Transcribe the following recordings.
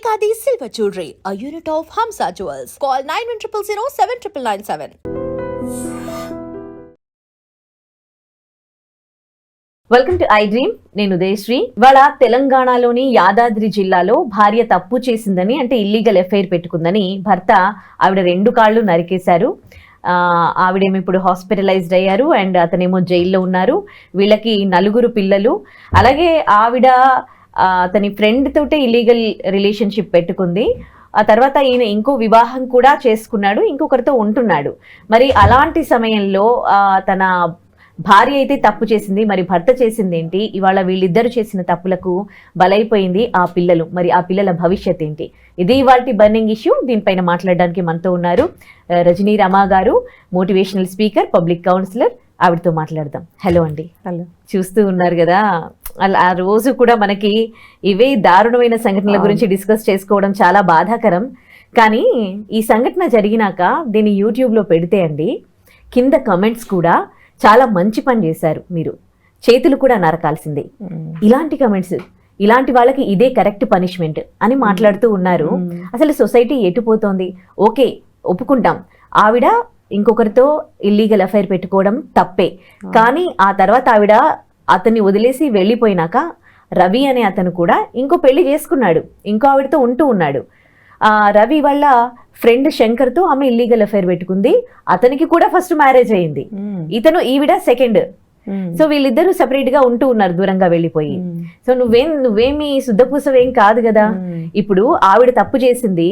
Ekadi Silver Jewelry, a unit of Hamza Jewels. Call 9100 7997. Welcome to I dream నేను ఉదయశ్రీ. ఇవాళ తెలంగాణలోని యాదాద్రి జిల్లాలో భార్య తప్పు చేసిందని అంటే ఇల్లీగల్ ఎఫ్ఐఆర్ పెట్టుకుందని భర్త ఆవిడ రెండు కాళ్ళు నరికేశారు. ఆ, ఆవిడేమో ఇప్పుడు హాస్పిటలైజ్డ్ అయ్యారు అండ్ అతనేమో జైల్లో ఉన్నారు. వీళ్ళకి నలుగురు పిల్లలు. అలాగే ఆవిడ అతని ఫ్రెండ్ తోటే ఇల్లీగల్ రిలేషన్షిప్ పెట్టుకుంది. ఆ తర్వాత ఈయన ఇంకో వివాహం కూడా చేసుకున్నాడు ఇంకొకరితో ఉంటున్నాడు. మరి అలాంటి సమయంలో తన భార్య అయితే తప్పు చేసింది మరి భర్త చేసింది ఏంటి? ఇవాళ వీళ్ళిద్దరు చేసిన తప్పులకు బలైపోయింది ఆ పిల్లలు. మరి ఆ పిల్లల భవిష్యత్ ఏంటి? ఇది ఇవాళ బర్నింగ్ ఇష్యూ దీనిపైన మాట్లాడడానికి మనతో ఉన్నారు రజనీ రమా గారు మోటివేషనల్ స్పీకర్ పబ్లిక్ కౌన్సిలర్ ఆవిడతో మాట్లాడదాం. హలో అండి. హలో చూస్తూ ఉన్నారు కదా. అలా ఆ రోజు కూడా మనకి ఇవే దారుణమైన సంఘటనల గురించి డిస్కస్ చేసుకోవడం చాలా బాధాకరం. కానీ ఈ సంఘటన జరిగినాక దీన్ని యూట్యూబ్లో పెడితే అండి కింద కమెంట్స్ కూడా చాలా మంచి పని చేశారు మీరు. చేతులు కూడా నరకాల్సిందే. ఇలాంటి కమెంట్స్ ఇలాంటి వాళ్ళకి ఇదే కరెక్ట్ పనిష్మెంట్ అని మాట్లాడుతూ ఉన్నారు. అసలు సొసైటీ ఎటుపోతోంది ఓకే ఒప్పుకుంటాం. ఆవిడ ఇంకొకరితో ఇల్లీగల్ అఫైర్ పెట్టుకోవడం తప్పే. కానీ ఆ తర్వాత ఆవిడ అతన్ని వదిలేసి వెళ్ళిపోయినాక రవి అనే అతను కూడా ఇంకో పెళ్ళి చేసుకున్నాడు. ఇంకో ఆవిడతో ఉంటూ ఉన్నాడు. ఆ రవి వాళ్ళ ఫ్రెండ్ శంకర్తో ఆమె ఇల్లీగల్ అఫైర్ పెట్టుకుంది. అతనికి కూడా ఫస్ట్ మ్యారేజ్ అయింది. ఇతను ఈవిడ సెకండ్ సో వీళ్ళిద్దరూ సెపరేట్గా ఉంటూ ఉన్నారు దూరంగా వెళ్ళిపోయి. సో నువ్వేం నువ్వేమి శుద్ధపూసవేం కాదు కదా. ఇప్పుడు ఆవిడ తప్పు చేసింది.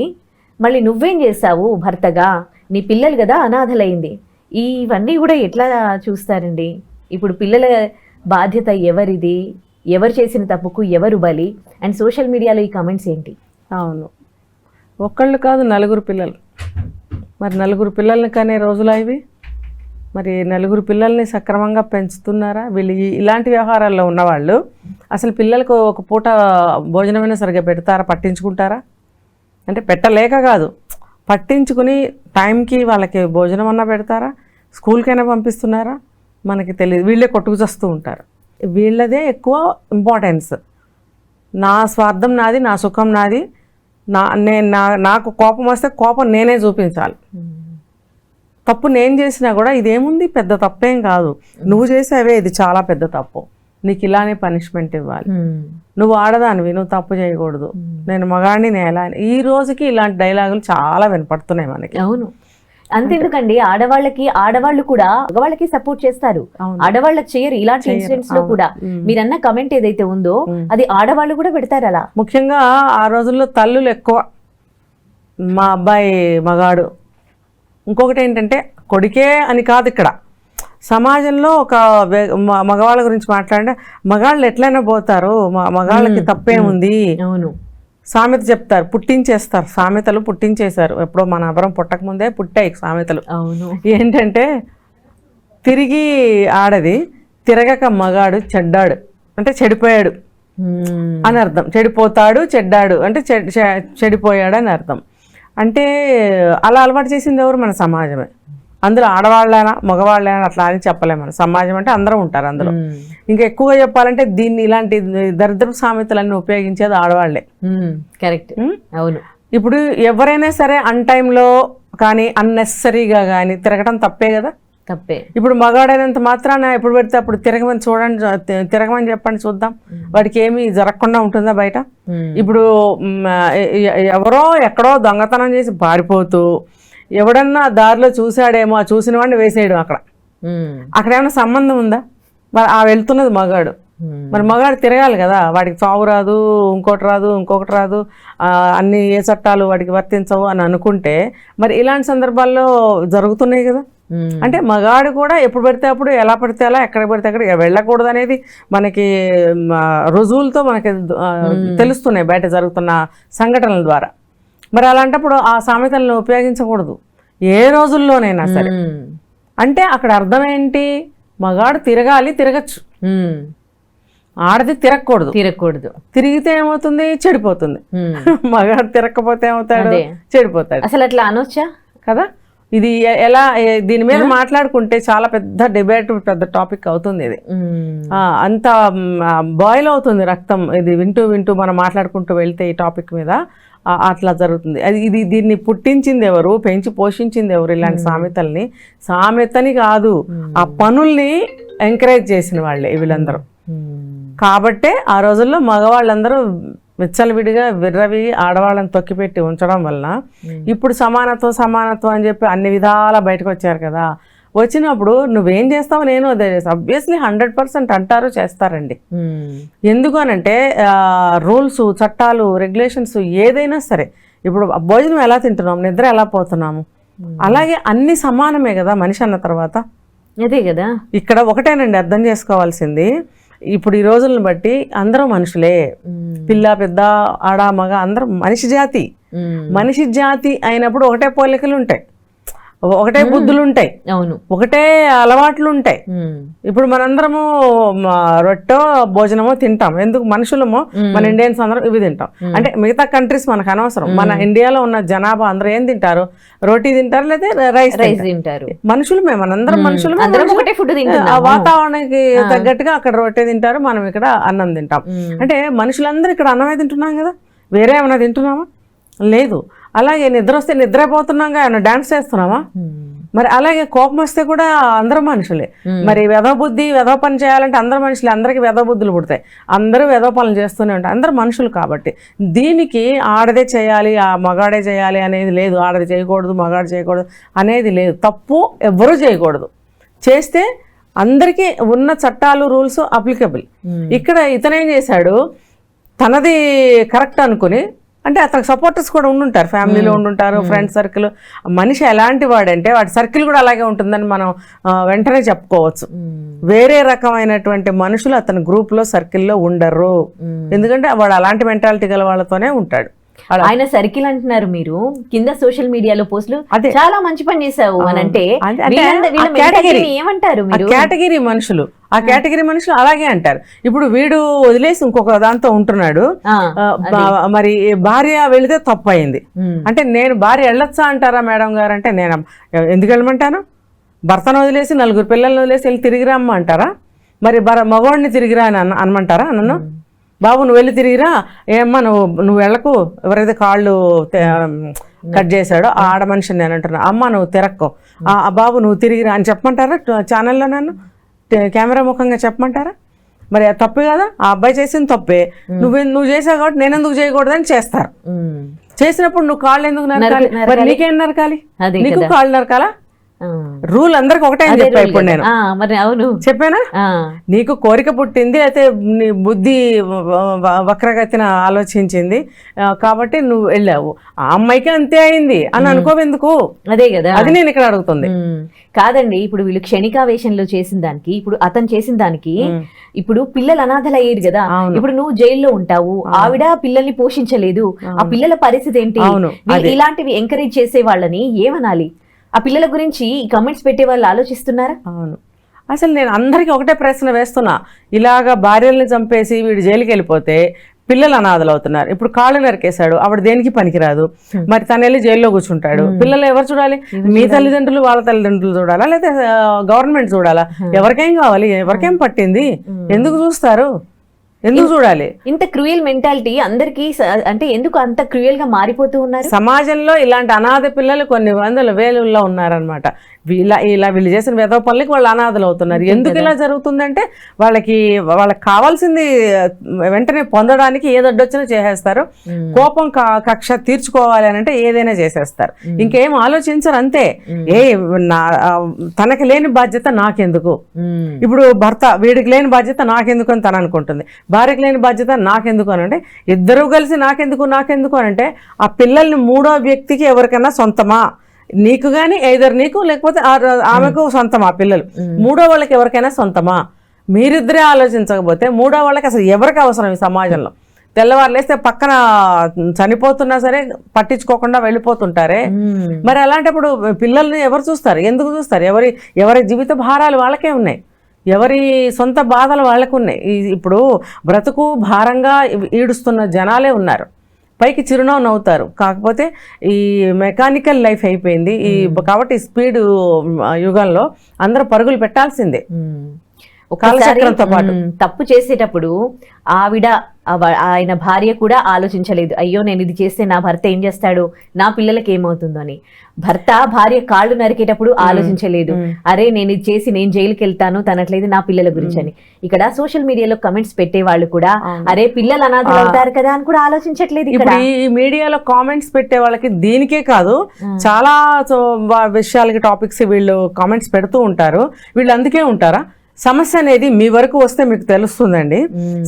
మళ్ళీ నువ్వేం చేసావు భర్తగా? నీ పిల్లలు కదా అనాథలైంది. ఇవన్నీ కూడా ఎట్లా చూస్తారండి? ఇప్పుడు పిల్లల బాధ్యత ఎవరిది? ఎవరు చేసిన తప్పుకు ఎవరు బలి? అండ్ సోషల్ మీడియాలో ఈ కమెంట్స్ ఏంటి? అవును. ఒక్కళ్ళు కాదు నలుగురు పిల్లలు. మరి నలుగురు పిల్లల్ని కనే రోజులు ఇవి? మరి నలుగురు పిల్లల్ని సక్రమంగా పెంచుతున్నారా? వీళ్ళు ఇలాంటి వ్యవహారాల్లో ఉన్నవాళ్ళు అసలు పిల్లలకు ఒక పూట భోజనమైనా సరిగ్గా పెడతారా? పట్టించుకుంటారా? అంటే పెట్టలేక కాదు. పట్టించుకుని టైంకి వాళ్ళకి భోజనం అన్నా పెడతారా? స్కూల్కైనా పంపిస్తున్నారా? మనకి తెలియదు. వీళ్ళే కొట్టుకు చస్తూ ఉంటారు. వీళ్ళదే ఎక్కువ ఇంపార్టెన్స్ నా స్వార్థం నాది నా సుఖం నాది. నా నేను నా నాకు కోపం వస్తే కోపం నేనే చూపించాలి. తప్పు నేను చేసినా కూడా ఇదేముంది? పెద్ద తప్పేం కాదు. నువ్వు చేసావే ఇది చాలా పెద్ద తప్పు. నీకు ఇలానే పనిష్మెంట్ ఇవ్వాలి. నువ్వు ఆడదానివి నువ్వు తప్పు చేయకూడదు. నేను మగాడిని నేను ఎలా ఈ రోజుకి ఇలాంటి డైలాగులు చాలా వినపడుతున్నాయి మనకి. అవును. అంతెందుకండి ఆడవాళ్ళకి ఆడవాళ్ళు కూడా మగవాళ్ళకి సపోర్ట్ చేస్తారు. ఆడవాళ్ళకి చేయరు ఇలాంటి ఇన్సిడెంట్స్లో కూడా. మీరన్న కమెంట్ ఏదైతే ఉందో అది ఆడవాళ్ళు కూడా పెడతారు అలా. ముఖ్యంగా ఆ రోజుల్లో తల్లులు ఎక్కువ. మా అబ్బాయి మగాడు. ఇంకొకటి ఏంటంటే కొడుకే అని కాదు ఇక్కడ. సమాజంలో ఒక మగవాళ్ళ గురించి మాట్లాడితే మగాళ్ళు ఎట్లయినా పోతారు మ- మగాళ్ళకి తప్పేముంది? అవును. సామెత చెప్తారు పుట్టించేస్తారు. సామెతలు పుట్టించేశారు. ఎప్పుడో మన అబరం పుట్టకముందే పుట్టాయి సామెతలు. అవును. ఏంటంటే తిరిగి ఆడది తిరగక మగాడు చెడ్డాడు. అంటే చెడిపోయాడు. అని అర్థం. చెడిపోతాడు చెడ్డాడు. అంటే చెడిపోయాడు అని అర్థం. అంటే అలా అలవాటు చేసింది ఎవరు? మన సమాజమే. అందులో ఆడవాళ్ళైనా మగవాళ్ళైనా అట్లా అని చెప్పలేము మన. సమాజం అంటే అందరూ ఉంటారు అందులో. ఇంకా ఎక్కువగా చెప్పాలంటే దీన్ని ఇలాంటి దరిద్ర సామెతలన్నీ ఉపయోగించేది ఆడవాళ్ళే. కరెక్ట్? అవును. ఇప్పుడు ఎవరైనా సరే అన్ టైంలో కానీ అన్నెసరీగా కానీ తిరగటం తప్పే కదా? తప్పే. ఇప్పుడు మగాడైనంత మాత్రాన ఎప్పుడు పెడితే అప్పుడు తిరగమని చూడండి తిరగమని చెప్పండి చూద్దాం. వాడికి ఏమీ జరగకుండా ఉంటుందా బయట. ఇప్పుడు ఎవరో ఎక్కడో దొంగతనం చేసి పారిపోతూ ఎవడన్నా దారిలో చూశాడేమో చూసిన వాడిని వేసేయడం అక్కడ. అక్కడ ఏమైనా సంబంధం ఉందా? మరి ఆ వెళ్తున్నది మగాడు. మరి మగాడు తిరగాలి కదా వాడికి చావు రాదు ఇంకోటి రాదు ఇంకొకటి రాదు అన్ని ఏ చట్టాలు వాడికి వర్తించవు అని అనుకుంటే మరి ఇలాంటి సందర్భాల్లో జరుగుతున్నాయి కదా. అంటే మగాడు కూడా ఎప్పుడు పడితే అప్పుడు ఎలా పడితే అలా ఎక్కడ పడితే అక్కడ వెళ్ళకూడదు అనేది మనకి రుజువులతో మనకి తెలుస్తున్నాయి బయట జరుగుతున్న సంఘటనల ద్వారా. మరి అలాంటప్పుడు ఆ సామెతలను ఉపయోగించకూడదు. ఏ రోజుల్లోనైనా సరే. అంటే అక్కడ అర్థం ఏంటి? మగాడు తిరగాలి తిరగచ్చు. ఆడది తిరగకూడదు. తిరగకూడదు. తిరిగితే ఏమవుతుంది? చెడిపోతుంది. మగాడు తిరగకపోతే ఏమవుతాడు. చెడిపోతాడు. అసలు అట్లా అనొచ్చా? కదా? ఇది ఎలా దీని మీద మాట్లాడుకుంటే చాలా పెద్ద డిబేట్ పెద్ద టాపిక్ అవుతుంది ఇది. అంత బాయిల్ అవుతుంది రక్తం. ఇది వింటూ వింటూ మనం మాట్లాడుకుంటూ వెళ్తే ఈ టాపిక్ మీద. అట్లా జరుగుతుంది. అది ఇది దీన్ని పుట్టించింది ఎవరు పెంచి పోషించింది ఎవరు ఇలాంటి సామెతల్ని? సామెతని కాదు. ఆ పనుల్ని ఎంకరేజ్ చేసిన వాళ్ళే వీళ్ళందరూ. కాబట్టే ఆ రోజుల్లో మగవాళ్ళందరూ విచ్చలవిడిగా విర్రవి ఆడవాళ్ళని తొక్కిపెట్టి ఉంచడం వలన ఇప్పుడు సమానత్వం సమానత్వం అని చెప్పి అన్ని విధాల బయటకు వచ్చారు కదా. వచ్చినప్పుడు నువ్వేం చేస్తావు నేను అదే అబ్వియస్లీ హండ్రెడ్ పర్సెంట్ అంటారు చేస్తారండి. మ్మ్. ఎందుకు అనంటే రూల్స్ చట్టాలు రెగ్యులేషన్స్ ఏదైనా సరే ఇప్పుడు భోజనం ఎలా తింటున్నాం నిద్ర ఎలా పోతున్నాము అలాగే అన్ని సమానమే కదా మనిషి అన్న తర్వాత. అదే కదా. ఇక్కడ ఒకటేనండి అర్థం చేసుకోవాల్సింది. ఇప్పుడు ఈ రోజులను బట్టి అందరూ మనుషులే. మ్మ్. పిల్ల పెద్ద ఆడ మగ అందరూ మనిషి జాతి. మనిషి జాతి అయినప్పుడు ఒకటే పోలికలు ఉంటాయి. ఒకటే బుద్ధులు ఉంటాయి అవును. ఒకటే అలవాట్లు ఉంటాయి. ఇప్పుడు మనందరము రొట్టె భోజనమో తింటాం. ఎందుకు? మనుషులము మన ఇండియన్స్ అందరం ఇవి తింటాం. అంటే మిగతా కంట్రీస్ మనకు అనవసరం. మన ఇండియాలో ఉన్న జనాభా అందరూ ఏం తింటారు? రోటీ తింటారు లేదా రైస్ రైస్ తింటారు? మనుషులమే మనందరం మనుషులు- ఒకటే ఫుడ్ వాతావరణానికి తగ్గట్టుగా అక్కడ రొట్టె తింటారు మనం ఇక్కడ అన్నం తింటాం. అంటే మనుషులందరూ ఇక్కడ అన్నమే తింటున్నాం కదా? వేరే ఏమైనా తింటున్నామా? లేదు. అలాగే నిద్ర వస్తే నిద్రపోతున్నాం ఏమైనా డాన్స్ చేస్తున్నామా మ్మ్. మరి అలాగే కోపం వస్తే కూడా అందరూ మనుషులే. మరి వెధవ బుద్ధి వెధవ పని చేయాలంటే అందరు మనుషులే. అందరికీ వెధవ బుద్ధులు పుడతాయి. అందరూ వెధవ పనులు చేస్తూనే ఉంటారు. అందరు మనుషులు కాబట్టి. దీనికి ఆడదే చేయాలి ఆ మగాడే చేయాలి అనేది లేదు. ఆడది చేయకూడదు మగాడు చేయకూడదు అనేది లేదు. తప్పు ఎవ్వరూ చేయకూడదు. చేస్తే అందరికీ ఉన్న చట్టాలు రూల్స్ అప్లికబుల్. ఇక్కడ ఇతనేం చేశాడు? తనది కరెక్ట్ అనుకుని అంటే అతనికి సపోర్టర్స్ కూడా ఉండుంటారు. ఫ్యామిలీలో ఉండుంటారు ఫ్రెండ్ సర్కిల్ మనిషి ఎలాంటి వాడంటే వాడి సర్కిల్ కూడా అలాగే ఉంటుందని మనం వెంటనే చెప్పుకోవచ్చు. వేరే రకమైనటువంటి మనుషులు అతని గ్రూప్లో సర్కిల్లో ఉండరు. ఎందుకంటే వాడు అలాంటి మెంటాలిటీ గల వాళ్ళతోనే ఉంటాడు. ఆయన సర్కిల్ అంటున్నారు మీరు. కింద సోషల్ మీడియాలో పోస్టులు. చాలా మంచి పని చేసావు అని అంటే ఏమంటారు కేటగిరీ మనుషులు. ఆ కేటగిరీ మనుషులు అలాగే అంటారు. ఇప్పుడు వీడు వదిలేసి ఇంకొక దాంతో ఉంటున్నాడు. మరి భార్య వెళితే తప్పు అయింది. అంటే నేను భార్య వెళ్ళొచ్చా అంటారా మేడం గారు? అంటే నేను ఎందుకు వెళ్ళమంటాను? భర్తను వదిలేసి నలుగురు పిల్లల్ని వదిలేసి వెళ్ళి తిరిగి రమ్మ అంటారా? మరి మగవాడిని తిరిగిరా అని అనమంటారా నన్ను? బాబు నువ్వు వెళ్ళి తిరిగిరా? ఏమ్మా నువ్వు నువ్వు వెళ్ళకు. ఎవరైతే కాళ్ళు కట్ చేశాడో ఆ ఆడ మనిషిని నేను అంటున్నా. అమ్మ నువ్వు తిరక్కో. ఆ బాబు నువ్వు తిరిగిరా అని చెప్పమంటారా? ఛానల్లో నన్ను? కెమెరా ముఖంగా చెప్పమంటారా? మరి అది తప్పే కదా? ఆ అబ్బాయి చేసింది తప్పే. నువ్వు నువ్వు చేసావు కాబట్టి నేను ఎందుకు చేయకూడదని చేస్తారు. చేసినప్పుడు నువ్వు కాళ్ళు ఎందుకు నరకాలి? నరక- మరి నీకేం నరకాలి? నీకు. కాళ్ళు నరకాలా. రూల్ అందరికి ఒకటే అని చెప్పా ఇప్పుడు. నేను. మరి అవును. చెప్పానా. నీకు కోరిక పుట్టింది అయితే నీ బుద్ధి వక్రగతిన ఆలోచించింది. కాబట్టి నువ్వు వెళ్ళావు. ఆ అమ్మాయికి అంతే అయింది అని అనుకోవెందుకు? అదే కదా. అది నేను ఇక్కడ అడుగుతుంది. కాదండి ఇప్పుడు వీళ్ళు క్షణికావేశంలో చేసిన దానికి ఇప్పుడు అతను చేసిన దానికి ఇప్పుడు పిల్లలు అనాథలు అయ్యేది కదా. ఇప్పుడు నువ్వు జైల్లో ఉంటావు. ఆవిడ పిల్లల్ని పోషించలేదు. ఆ పిల్లల పరిస్థితి ఏంటి? ఇలాంటివి ఎంకరేజ్ చేసే వాళ్ళని ఏమనాలి? ఆ పిల్లల గురించి ఈ కమెంట్స్ పెట్టే వాళ్ళు ఆలోచిస్తున్నారా? అవును. అసలు నేను అందరికీ ఒకటే ప్రశ్న వేస్తున్నా. ఇలాగ భార్యల్ని చంపేసి వీడు జైలుకి వెళ్ళిపోతే పిల్లలు అనాథలు అవుతున్నారు. ఇప్పుడు కాళ్ళు నరికేశాడు. ఆవిడ దేనికి పనికిరాదు? మరి తను వెళ్ళి జైల్లో కూర్చుంటాడు. పిల్లలు ఎవరు చూడాలి? మీ తల్లిదండ్రులు వాళ్ళ తల్లిదండ్రులు చూడాలా? లేదా గవర్నమెంట్ చూడాలా? ఎవరికేం కావాలి? ఎవరికేం పట్టింది? ఎందుకు చూస్తారు? ఎందుకు చూడాలి? ఇంత క్రూయల్ మెంటాలిటీ అందరికి అంటే ఎందుకు అంత క్రూయల్గా మారిపోతూ ఉన్నారు? సమాజంలో ఇలాంటి అనాథ పిల్లలు కొన్ని వందల వేలుల్లో ఉన్నారనమాట ఇలా ఇలా వీళ్ళు చేసిన వెధవ పనులకి వాళ్ళు అనాథలు అవుతున్నారు. ఎందుకు ఇలా జరుగుతుందంటే వాళ్ళకి వాళ్ళకి కావాల్సింది వెంటనే పొందడానికి ఏదొడ్డొచ్చినా చేసేస్తారు. కోపం క- కక్ష తీర్చుకోవాలి అని అంటే ఏదైనా చేసేస్తారు. ఇంకేం ఆలోచించరు అంతే. ఏ నా తనకి లేని బాధ్యత నాకెందుకు. ఇప్పుడు భర్త వీడికి లేని బాధ్యత నాకెందుకు అని తను అనుకుంటుంది. భార్యకి లేని బాధ్యత నాకెందుకు అని అంటే ఇద్దరూ కలిసి నాకెందుకు నాకెందుకు అని అంటే ఆ పిల్లల్ని మూడో వ్యక్తికి ఎవరికైనా సొంతమా? నీకు కానీ ఐదర్ నీకు లేకపోతే ఆ- ఆమెకు సొంతమా పిల్లలు? మూడో వాళ్ళకి ఎవరికైనా సొంతమా? మీరిద్దరే ఆలోచించకపోతే మూడో వాళ్ళకి అసలు ఎవరికి అవసరం ఈ సమాజంలో? తెల్లవారు లేస్తే పక్కన చనిపోతున్నా సరే పట్టించుకోకుండా వెళ్ళిపోతుంటారే. మరి అలాంటప్పుడు పిల్లల్ని ఎవరు చూస్తారు? ఎందుకు చూస్తారు? ఎవరి ఎవరి జీవిత భారాలు వాళ్ళకే ఉన్నాయి. ఎవరి సొంత బాధలు వాళ్ళకు ఉన్నాయి. ఇప్పుడు బ్రతుకు భారంగా ఈడుస్తున్న జనాలే ఉన్నారు. పైకి చిరునవ్వు నవ్వుతారు. కాకపోతే ఈ మెకానికల్ లైఫ్ అయిపోయింది. ఈ కాబట్టి స్పీడ్ యుగంలో అందరూ పరుగులు పెట్టాల్సిందే. కాలచక్రంతో పాటు. తప్పు చేసేటప్పుడు ఆవిడ ఆయన భార్య కూడా ఆలోచించలేదు. అయ్యో నేను ఇది చేస్తే నా భర్త ఏం చేస్తాడు? నా పిల్లలకి ఏమవుతుందో అని. భర్త భార్య కాళ్ళు నరికేటప్పుడు ఆలోచించలేదు. అరే నేను ఇది చేసి నేను జైలుకి వెళ్తాను తనట్లేదు నా పిల్లల గురించి అని. ఇక్కడ సోషల్ మీడియాలో కమెంట్స్ పెట్టే వాళ్ళు కూడా అరే పిల్లలు అనాథలు అవుతారు కదా అని కూడా ఆలోచించట్లేదు ఇక్కడ. ఈ మీడియాలో కామెంట్స్ పెట్టే వాళ్ళకి దీనికే కాదు చాలా విషయాలకి టాపిక్స్ వీళ్ళు కామెంట్స్ పెడుతూ ఉంటారు. వీళ్ళు అందుకే ఉంటారా? సమస్య అనేది మీ వరకు వస్తే మీకు తెలుస్తుందండి.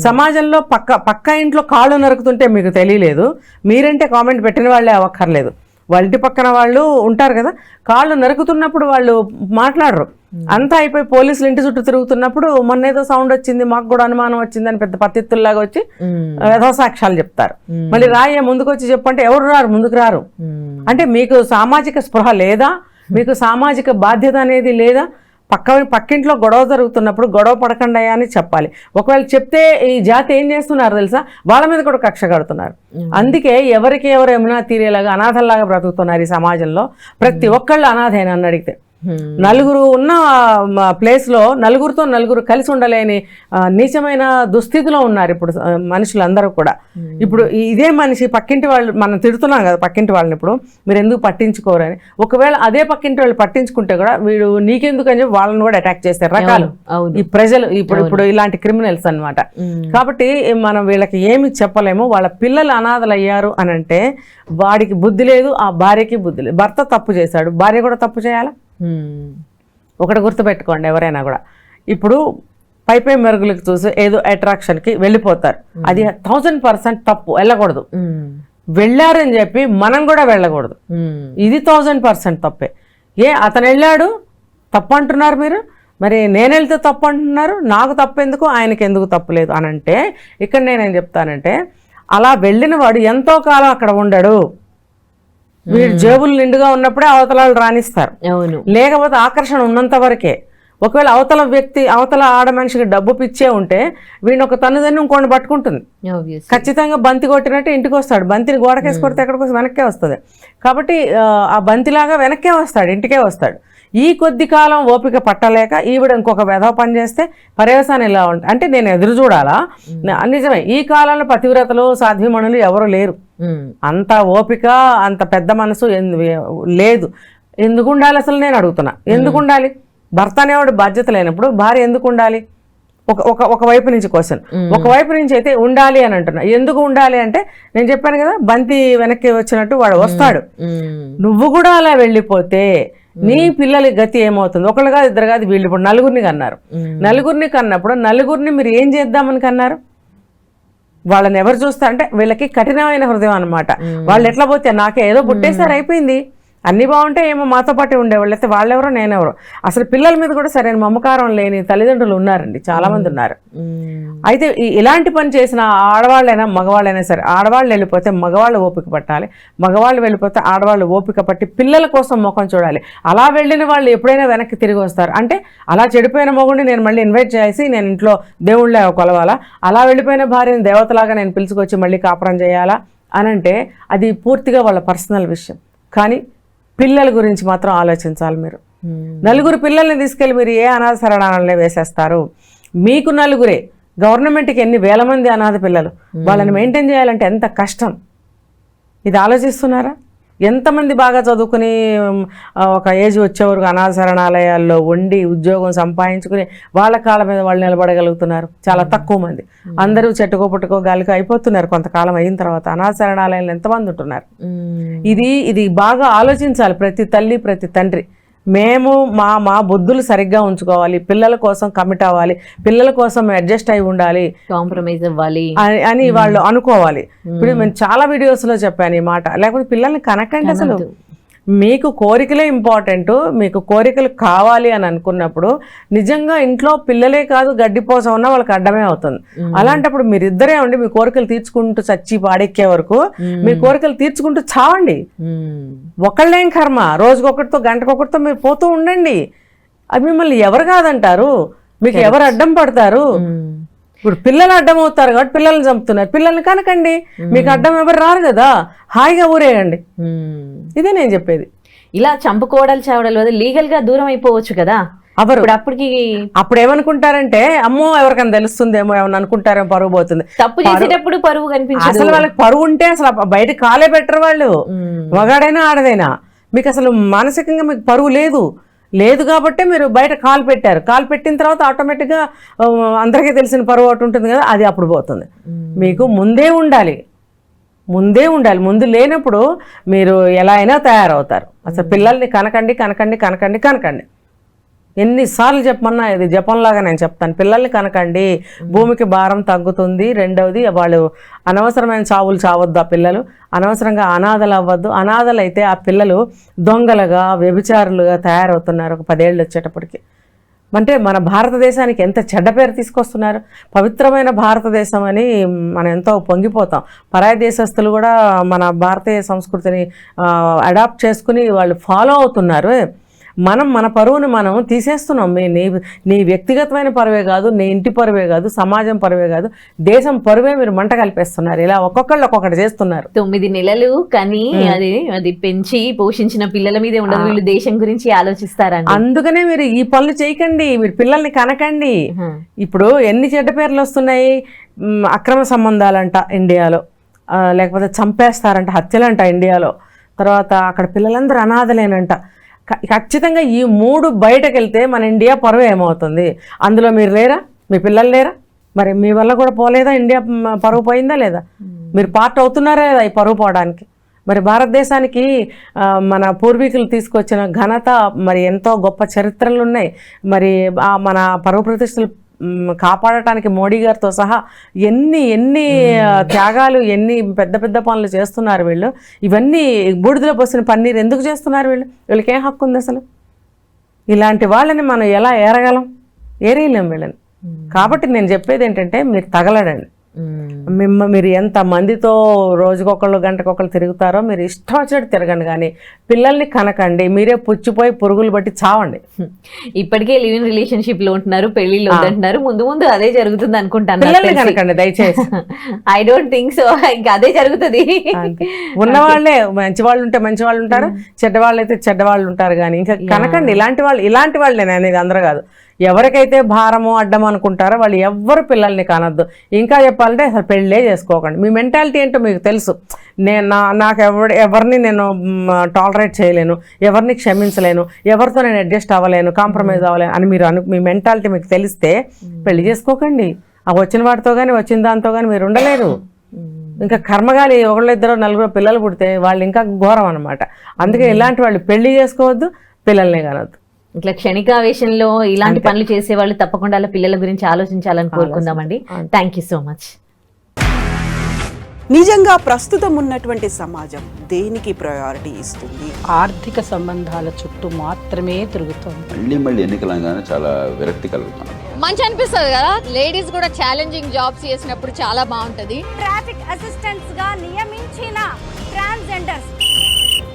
సమాజంలో పక్క పక్క ఇంట్లో కాళ్ళు నరుకుతుంటే మీకు తెలియలేదు. మీరంటే కామెంట్ పెట్టిన వాళ్ళే అవ్వక్కర్లేదు వాళ్ళ ఇంటి పక్కన వాళ్ళు ఉంటారు కదా కాళ్ళు నరుకుతున్నప్పుడు వాళ్ళు మాట్లాడరు. అంతా అయిపోయి పోలీసులు ఇంటి చుట్టూ తిరుగుతున్నప్పుడు మొన్న ఏదో సౌండ్ వచ్చింది మాకు కూడా అనుమానం వచ్చింది అని పెద్ద పత్తిత్తుల్లాగా వచ్చి సాక్ష్యాలు చెప్తారు. మళ్ళీ రాయే ముందుకు వచ్చి చెప్పంటే ఎవరు రారు ముందుకు రారు. అంటే మీకు సామాజిక స్పృహ లేదా? మీకు సామాజిక బాధ్యత అనేది లేదా? పక్క పక్కింట్లో గొడవ జరుగుతున్నప్పుడు గొడవ పడకండి అని చెప్పాలి. ఒకవేళ చెప్తే ఈ జాతి ఏం చేస్తున్నారు తెలుసా? వాళ్ళ మీద కూడా కక్ష కడుతున్నారు. అందుకే ఎవరికి ఎవరు ఏమైనా తీరేలాగా అనాథల్లాగా బ్రతుకుతున్నారు ఈ సమాజంలో. ప్రతి ఒక్కళ్ళు అనాథైన నన్ను అడిగితే. నలుగురు ఉన్న ప్లేస్లో నలుగురితో నలుగురు కలిసి ఉండలేని నీచమైన దుస్థితిలో ఉన్నారు ఇప్పుడు మనుషులందరూ కూడా. ఇప్పుడు ఈ- ఇదే మనిషి పక్కింటి వాళ్ళు మనం తిడుతున్నాం కదా పక్కింటి వాళ్ళని ఇప్పుడు మీరు ఎందుకు పట్టించుకోరని ఒకవేళ అదే పక్కింటి వాళ్ళు పట్టించుకుంటే కూడా వీడు నీకెందుకు అని చెప్పి వాళ్ళని కూడా అటాక్ చేస్తారు రకాలు. ఈ ప్రజలు ఇప్పుడు ఇప్పుడు ఇలాంటి క్రిమినల్స్ అన్నమాట. మ్మ్. కాబట్టి మనం వీళ్ళకి ఏమి చెప్పలేము వాళ్ళ పిల్లలు అనాథలు అయ్యారు అని అంటే వాడికి బుద్ధి లేదు ఆ భార్యకి బుద్ధి లేదు. భర్త తప్పు చేశాడు భార్య కూడా తప్పు చేయాలా. ఒకటి గుర్తుపెట్టుకోండి ఎవరైనా కూడా. ఇప్పుడు పై పై మెరుగులకు చూసి ఏదో అట్రాక్షన్కి వెళ్ళిపోతారు. అది థౌజండ్ పర్సెంట్ తప్పు వెళ్ళకూడదు. వెళ్ళారని చెప్పి మనం కూడా వెళ్ళకూడదు. ఇది థౌజండ్ పర్సెంట్ తప్పే. ఏ అతను వెళ్ళాడు? తప్పు అంటున్నారు మీరు? మరి నేను వెళ్తే తప్పు అంటున్నారు నాకు తప్పు ఎందుకు ఆయనకి ఎందుకు తప్పు లేదు అని అంటే ఇక్కడ నేనేం చెప్తానంటే అలా వెళ్ళిన వాడు ఎంతో కాలం అక్కడ ఉండడు. వీడు జేబులు నిండుగా ఉన్నప్పుడే అవతలాలు రాణిస్తారు. అవును. లేకపోతే ఆకర్షణ ఉన్నంత వరకే. ఒకవేళ అవతల వ్యక్తి అవతల ఆడ మనిషికి డబ్బు పిచ్చే ఉంటే వీడిని ఒక తన్నుదని ఇంకోటి పట్టుకుంటుంది. ఖచ్చితంగా బంతి కొట్టినట్టు ఇంటికి వస్తాడు. బంతిని గోడకేసి కొడితే ఎక్కడికి వెనక్కే వస్తుంది. కాబట్టి ఆ బంతిలాగా వెనక్కే వస్తాడు ఇంటికే వస్తాడు. ఈ కొద్ది కాలం ఓపిక పట్టలేక ఈవిడ ఇంకొక వెధవ పని చేస్తే పర్యవసానం ఇలా ఉంటుంది అంటే నేను ఎదురు చూడాలా? నిజమే ఈ కాలంలో పతివ్రతలు సాధ్యమణులు ఎవరు లేరు. అంత ఓపిక అంత పెద్ద మనసు లేదు. ఎందుకు ఉండాలి అసలు నేను అడుగుతున్నా? ఎందుకు ఉండాలి భర్త అనేవాడు బాధ్యత లేనప్పుడు భార్య ఎందుకు ఉండాలి ఒక ఒక ఒక వైపు నుంచి క్వశ్చన్. ఒక వైపు నుంచి అయితే ఉండాలి అని అంటున్నా. ఎందుకు ఉండాలి అంటే నేను చెప్పాను కదా బంతి వెనక్కి వచ్చినట్టు వాడు వస్తాడు. నువ్వు కూడా అలా వెళ్ళిపోతే నీ పిల్లల గతి ఏమవుతుంది? ఒకళ్ళు కాదు ఇద్దరు కాదు వీళ్ళు ఇప్పుడు నలుగురిని కన్నారు. నలుగురిని కన్నప్పుడు నలుగురిని మీరు ఏం చేద్దామని కన్నారు? వాళ్ళని ఎవరు చూస్తారంటే వీళ్ళకి కఠినమైన హృదయం అన్నమాట. వాళ్ళు ఎట్లా పోతే నాకే ఏదో పుట్టేసారు అయిపోయింది. అన్ని బాగుంటే ఏమో మాతో పాటు ఉండేవాళ్ళు అయితే వాళ్ళెవరో నేనెవరో. అసలు పిల్లల మీద కూడా సరైన మమకారం లేని తల్లిదండ్రులు ఉన్నారండి చాలా మంది ఉన్నారు. అయితే ఇలాంటి పని చేసిన ఆడవాళ్ళైనా మగవాళ్ళైనా సరే ఆడవాళ్ళు వెళ్ళిపోతే మగవాళ్ళు ఓపిక పట్టాలి మగవాళ్ళు వెళ్ళిపోతే ఆడవాళ్ళు ఓపిక పట్టి పిల్లల కోసం ముఖం చూడాలి. అలా వెళ్ళిన వాళ్ళు ఎప్పుడైనా వెనక్కి తిరిగి వస్తారు. అంటే అలా చెడిపోయిన మొగుడిని నేను మళ్ళీ ఇన్వైట్ చేసి నేను ఇంట్లో దేవుళ్ళే కొలవాలా? అలా వెళ్ళిపోయిన భార్యని దేవతలాగా నేను పిలుచుకొచ్చి మళ్ళీ కాపురం చేయాలా? అని అంటే అది పూర్తిగా వాళ్ళ పర్సనల్ విషయం. కానీ పిల్లల గురించి మాత్రం ఆలోచించాలి మీరు. మ్మ్. నలుగురు పిల్లల్ని తీసుకెళ్ళి మీరు ఏ అనాథ శరణాలయంలో వేసేస్తారు? మీకు నలుగురే. గవర్నమెంట్కి ఎన్ని వేల మంది అనాథ పిల్లలు? వాళ్ళని మెయింటైన్ చేయాలంటే ఎంత కష్టం? ఇది ఆలోచిస్తున్నారా? ఎంతమంది బాగా చదువుకుని ఒక ఏజ్ వచ్చేవరకు అనాథ శరణాలయాల్లో ఉండి ఉద్యోగం సంపాదించుకుని వాళ్ళ కాళ్ళ మీద వాళ్ళు నిలబడగలుగుతున్నారు. చాలా తక్కువ మంది. అందరూ చెట్టుకో పుట్టుకో గాలికో అయిపోతున్నారు కొంతకాలం అయిన తర్వాత. అనాథ శరణాలయాలు ఎంతమంది ఉంటున్నారు. ఇది ఇది బాగా ఆలోచించాలి. ప్రతి తల్లి ప్రతి తండ్రి. మేము మా మా బుద్ధులు సరిగ్గా ఉంచుకోవాలి. పిల్లల కోసం కమిట్ అవ్వాలి. పిల్లల కోసం అడ్జస్ట్ అయి ఉండాలి. కాంప్రమైజ్ అవ్వాలి. అని- వాళ్ళు అనుకోవాలి. ఇప్పుడు నేను చాలా videos లో చెప్పాను ఈ మాట. లేకపోతే పిల్లల్ని కనకండి అసలు మీకు కోరికలే ఇంపార్టెంట్ మీకు కోరికలు కావాలి అని అనుకున్నప్పుడు నిజంగా ఇంట్లో పిల్లలే కాదు గడ్డిపోస ఉన్నా వాళ్ళకి అడ్డమే అవుతుంది. అలాంటప్పుడు మీరిద్దరే ఉండి మీ కోరికలు తీర్చుకుంటూ చచ్చి పాడెక్కే వరకు మీ కోరికలు తీర్చుకుంటూ చావండి. ఒకళ్ళేం కర్మ? రోజుకొకటితో గంటకొకటితో మీరు పోతూ ఉండండి. అది మిమ్మల్ని ఎవరు కాదంటారు? మీకు ఎవరు అడ్డం పడతారు. ఇప్పుడు పిల్లలు అడ్డం అవుతారు కాబట్టి పిల్లల్ని చంపుతున్నారు. పిల్లల్ని కనకండి మీకు అడ్డం ఎవరు రారు కదా? హాయిగా ఊరేయండి. ఇదే నేను చెప్పేది. ఇలా చంపుకోవడాలు చావడాలు వల్ల లీగల్గా దూరం అయిపోవచ్చు కదా? అవరు అప్పటికి అప్పుడు ఏమనుకుంటారంటే అమ్మో ఎవరికైనా తెలుస్తుందేమో ఏమన్నా అనుకుంటారేమో పరువు పోతుంది. తప్పు చేసేటప్పుడు పరువు కనిపించదు. అసలు వాళ్ళకి పరువు ఉంటే అసలు బయట కాలే పెట్టరు వాళ్ళు. మగాడైనా ఆడదైనా. మీకు అసలు మానసికంగా మీకు పరువు లేదు. లేదు కాబట్టే మీరు బయట కాలు పెట్టారు. కాలు పెట్టిన తర్వాత ఆటోమేటిక్గా అందరికీ తెలిసిన పరువు ఒకటి ఉంటుంది కదా అది అప్పుడు పోతుంది. మీకు ముందే ఉండాలి. ముందే ఉండాలి. ముందు లేనప్పుడు మీరు ఎలా అయినా తయారవుతారు. అసలు పిల్లల్ని కనకండి కనకండి కనకండి కనకండి. ఎన్నిసార్లు చెప్పమన్నా ఇది జపంలాగా నేను చెప్తాను. పిల్లల్ని కనకండి భూమికి భారం తగ్గుతుంది. రెండవది వాళ్ళు అనవసరమైన చావులు చావద్దు ఆ పిల్లలు. అనవసరంగా అనాథలు అవ్వద్దు. అనాథలు అయితే ఆ పిల్లలు దొంగలుగా వ్యభిచారులుగా తయారవుతున్నారు ఒక పదేళ్ళు వచ్చేటప్పటికి. అంటే మన భారతదేశానికి ఎంత చెడ్డ పేరు తీసుకొస్తున్నారు? పవిత్రమైన భారతదేశం అని మనం ఎంతో పొంగిపోతాం. పరాయి దేశస్తులు కూడా మన భారతీయ సంస్కృతిని అడాప్ట్ చేసుకుని వాళ్ళు ఫాలో అవుతున్నారు. మనం మన పరువుని మనం తీసేస్తున్నాం. నీ నీ వ్యక్తిగతమైన పరువే కాదు నీ ఇంటి పరువే కాదు సమాజం పరువే కాదు దేశం పరువే మీరు మంట కలిపేస్తున్నారు. ఇలా ఒక్కొక్కళ్ళు ఒక్కొక్కటి చేస్తున్నారు. తొమ్మిది నెలలు కానీ అది అది పెంచి పోషించిన పిల్లల మీదే ఉండదు. వీళ్ళు దేశం గురించి ఆలోచిస్తారండి. అందుకనే మీరు ఈ పనులు చేయకండి మీరు పిల్లల్ని కనకండి. ఇప్పుడు ఎన్ని చెడ్డ పేర్లు వస్తున్నాయి? అక్రమ సంబంధాలంట ఇండియాలో. లేకపోతే చంపేస్తారంట హత్యలంట ఇండియాలో. తర్వాత అక్కడ పిల్లలందరూ అనాథలేనంట. ఖచ్చితంగా ఈ మూడు బయటకు వెళ్తే మన ఇండియా పరువు ఏమవుతుంది? అందులో మీరు లేరా? మీ పిల్లలు లేరా? మరి మీ వల్ల కూడా పోలేదా? ఇండియా పరువు పోయిందా లేదా? మీరు పార్ట్ అవుతున్నారా లేదా ఈ పరువు పోవడానికి? మరి భారతదేశానికి మన పూర్వీకులు తీసుకొచ్చిన ఘనత మరి ఎంతో గొప్ప చరిత్రలు ఉన్నాయి. మరి మన పరువు ప్రతిష్టలు కాపాడటానికి మోడీ గారితో సహా ఎన్ని ఎన్ని త్యాగాలు ఎన్ని పెద్ద పెద్ద పనులు చేస్తున్నారు వీళ్ళు. ఇవన్నీ బూడిదలో పోసిన పన్నీర్ ఎందుకు చేస్తున్నారు వీళ్ళు? వీళ్ళకి ఏం హక్కు ఉంది అసలు? ఇలాంటి వాళ్ళని మనం ఎలా ఏరగలం? ఏరేయలేం వీళ్ళని. కాబట్టి నేను చెప్పేది ఏంటంటే మీరు తగలడండి. మిమ్మ మీరు ఎంత మందితో రోజుకొకళ్ళు గంటకొకళ్ళు తిరుగుతారో మీరు ఇష్టం వచ్చినట్టు తిరగండి. కానీ పిల్లల్ని కనకండి. మీరే పుచ్చిపోయి పురుగులు బట్టి చావండి. ఇప్పటికే లివ్ ఇన్ రిలేషన్షిప్లో ఉంటున్నారు పెళ్ళిళ్ళు వద్దంటున్నారు. ముందు ముందు అదే జరుగుతుంది అనుకుంటాను పిల్లల్ని కనకండి దయచేసి. ఐ డోంట్ థింక్ సో ఇంకా అదే జరుగుతుంది. ఉన్నవాళ్ళే మంచి వాళ్ళు ఉంటే మంచి వాళ్ళు ఉంటారు చెడ్డవాళ్ళు అయితే చెడ్డవాళ్ళు ఉంటారు. కానీ ఇంకా కనకండి ఇలాంటి వాళ్ళు ఇలాంటి వాళ్ళే నేను అనేది అందరూ కాదు. ఎవరికైతే భారము అడ్డం అనుకుంటారో వాళ్ళు ఎవ్వరు పిల్లల్ని కానొద్దు. ఇంకా చెప్పాలంటే అసలు పెళ్ళే చేసుకోకండి. మీ మెంటాలిటీ ఏంటో మీకు తెలుసు. నేను నా నాకు ఎవరి ఎవరిని నేను టాలరేట్ చేయలేను. ఎవరిని క్షమించలేను. ఎవరితో నేను అడ్జస్ట్ అవ్వలేను కాంప్రమైజ్ అవ్వలేను అని మీరు అను మీ మెంటాలిటీ మీకు తెలిస్తే పెళ్ళి చేసుకోకండి. ఆ వచ్చిన వాటితో కానీ వచ్చిన దాంతో కానీ మీరు ఉండలేరు. ఇంకా కర్మగాలి ఒకళ్ళు ఇద్దరు నలుగురు పిల్లలు పుడితే వాళ్ళు ఇంకా ఘోరం అనమాట అందుకే ఇలాంటి వాళ్ళు పెళ్ళి చేసుకోవద్దు పిల్లల్ని కనొద్దు. ఇట్లా క్షణికావేశంలో ఇలాంటి పనులు చేసే వాళ్ళు తప్పకుండా అలా పిల్లల గురించి ఆలోచించాలని కోరుకుందామండి. థ్యాంక్ యూ సో మచ్ నిజంగా ప్రస్తుతం ఉన్నటువంటి సమాజం దేనికి ప్రయారిటీ ఇస్తుంది? ఆర్థిక సంబంధాల చుట్టూ మాత్రమే తిరుగుతోంది. మళ్ళీ మళ్ళీ ఎన్నికలు అనగానే చాలా విరక్తి కలుగుతాను మంచి అనిపిస్తుంది కదా? లేడీస్ కూడా ఛాలెంజింగ్ జాబ్స్ చేసినప్పుడు చాలా బాగుంటది. ట్రాఫిక్ అసిస్టెంట్స్గా నియమించిన ట్రాన్స్జెండర్స్